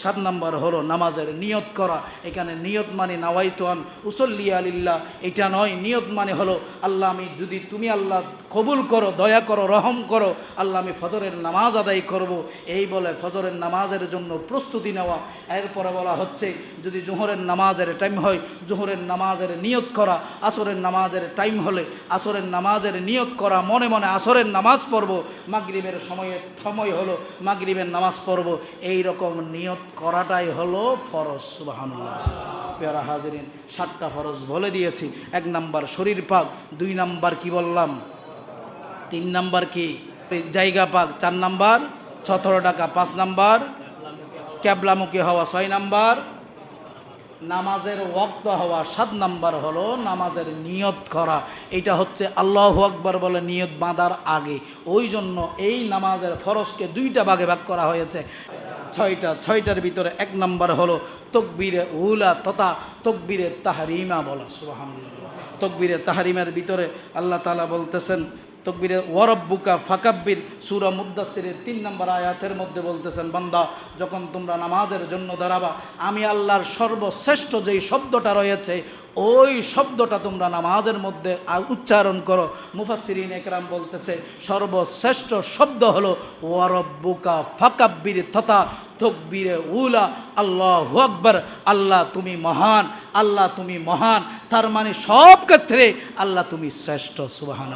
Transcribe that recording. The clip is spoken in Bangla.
সাত নাম্বার হলো নামাজের নিয়ত করা। এখানে নিয়ত মানে নাওয়াইতান উসল্লি আলিল্লাহ এটা নয়, নিয়ত মানে হলো আল্লাহ আমি যদি তুমি আল্লাহ কবুল করো, দয়া করো, রহম করো, আল্লাহ আমি ফজরের নামাজ আদায় করব। এই বলে ফজরের নামাজের জন্য প্রস্তুতি নেওয়া। এরপরে বলা হচ্ছে, যদি জোহরের নামাজের টাইম হয়, জোহরের নামাজের নিয়ত করা। আসরের নামাজের টাইম হলে আসরের নামাজের নিয়ত করা। মনে মনে আসরের নামাজ পড়ব। মাগরিবের সময়ের সময় হলো মাগরিবের নামাজ পড়ব। এই রকম নিয়ত করাটাই হলো ফরজ, সুবাহানুল্লাহ। পেয়ারা হাজিরিন, সাতটা ফরজ বলে দিয়েছি। এক নাম্বার শরীর পাক, দুই নাম্বার কি বললাম? তিন নাম্বার কি? জায়গা পাক, চার নাম্বার। সতেরো টাকা পাঁচ নাম্বার। ক্যাবলামুখী হওয়া, ছয় নাম্বার। নামাজের ওয়াক্ত হওয়া, সাত নাম্বার হলো নামাজের নিয়ত করা। এটা হচ্ছে আল্লাহ আকবর বলে নিয়ত বাঁধার আগে। ওই জন্য এই নামাজের ফরজকে দুইটা ভাগে ভাগ করা হয়েছে। ছয়টা, ছয়টার ভিতরে এক নম্বর হলো তকবিরে উলা তথা তকবীরে তাহারিমা বলা সুবাহ তকবীরে তাহারিমার ভিতরে আল্লাহ তালা বলতেছেন তকবীরে, ওয়ারব্বুকা ফাকাব্বির। সুরা মুদাসিরের তিন নম্বর আয়াতের মধ্যে বলতেছেন, বান্দা, যখন তোমরা নামাজের জন্য দাঁড়াবা, আমি আল্লাহর সর্বশ্রেষ্ঠ যেই শব্দটা রয়েছে, ওই শব্দটা তোমরা নামাজের মধ্যে উচ্চারণ করো। মুফাসিরিন একরাম বলতেছে, সর্বশ্রেষ্ঠ শব্দ হলো, ওয়ারব্বুকা ফাকাব্বির তথা তকবীরে উলা, আল্লাহ আকবর, আল্লাহ তুমি মহান, আল্লাহ তুমি মহান, তার মানে সব ক্ষেত্রে আল্লাহ তুমি শ্রেষ্ঠ সুবাহান